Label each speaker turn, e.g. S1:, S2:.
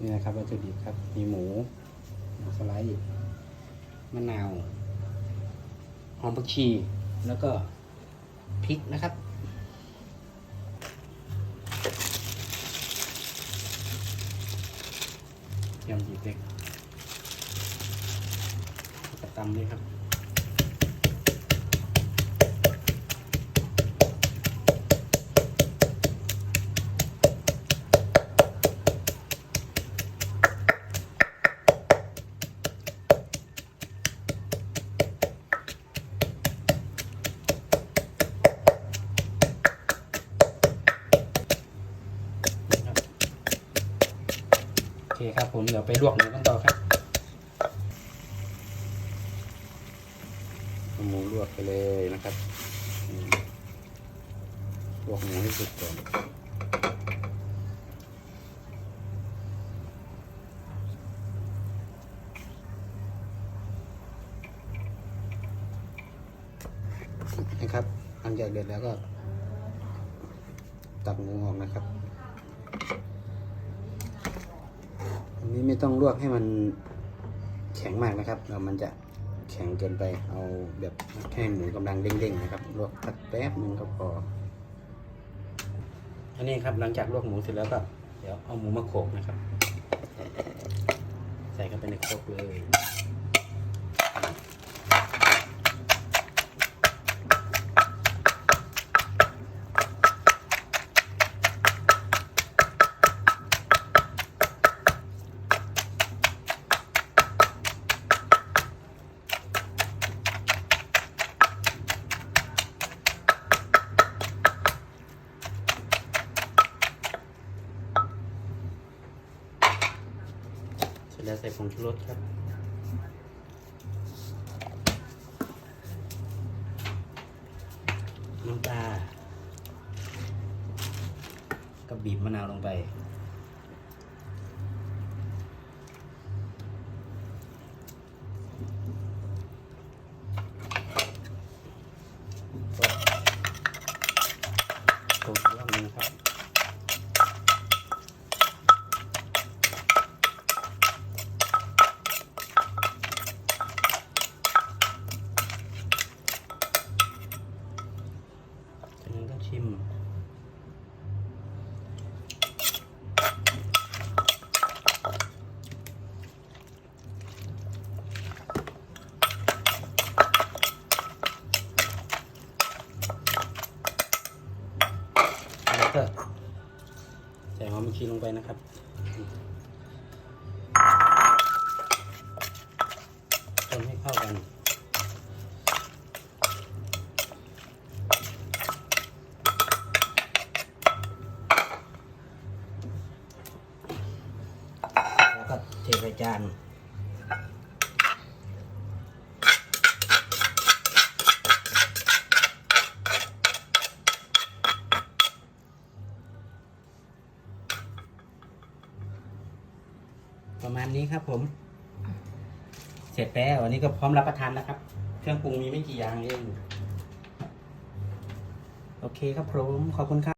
S1: นี่นะครับวัตถุดิบครับ มีหมูหมูสไลด์มะนาวหอมผักชี แล้วก็พริกนะครับ ยำจีบเล็กกระตำด้วยครับนะครับ เคครับผมเดี๋ยวไปลวกหมูกันต่อครับหมูลวกไปเลยนะครับลวกหมูให้สุกก่อนนะครับหลังจากเดือดแล้วก็ตักหมูออกนะครับ นี้ไม่ต้องลวกให้มันแข็งมากนะครับเรามันจะแข็งเกินไปเอาแบบแค่หมูกำลังเด้งๆนะครับลวกสักแป๊บหนึงก็พออันนี้ครับหลังจากลวกหมูเสร็จแล้วก็เดี๋ยวเอาหมูมาโขกนะครับ ใส่เข้าไปในโคกเลย แล้วใส่ผงชูรสครับ น้ำตา ก็บีบมะนาวลงไป ก็โขลกอีกรอบนึงครับ จากนั้นก็ชิมแล้วก็ใส่หอมชีลงไปนะครับคนให้เข้ากัน แล้วก็ เทใส่จานประมาณนี้ครับผม เสร็จแล้ววันนี้ก็พร้อมรับประทานแล้วครับ เครื่องปรุงมีไม่กี่อย่างเอง โอเคครับผม ขอบคุณครับ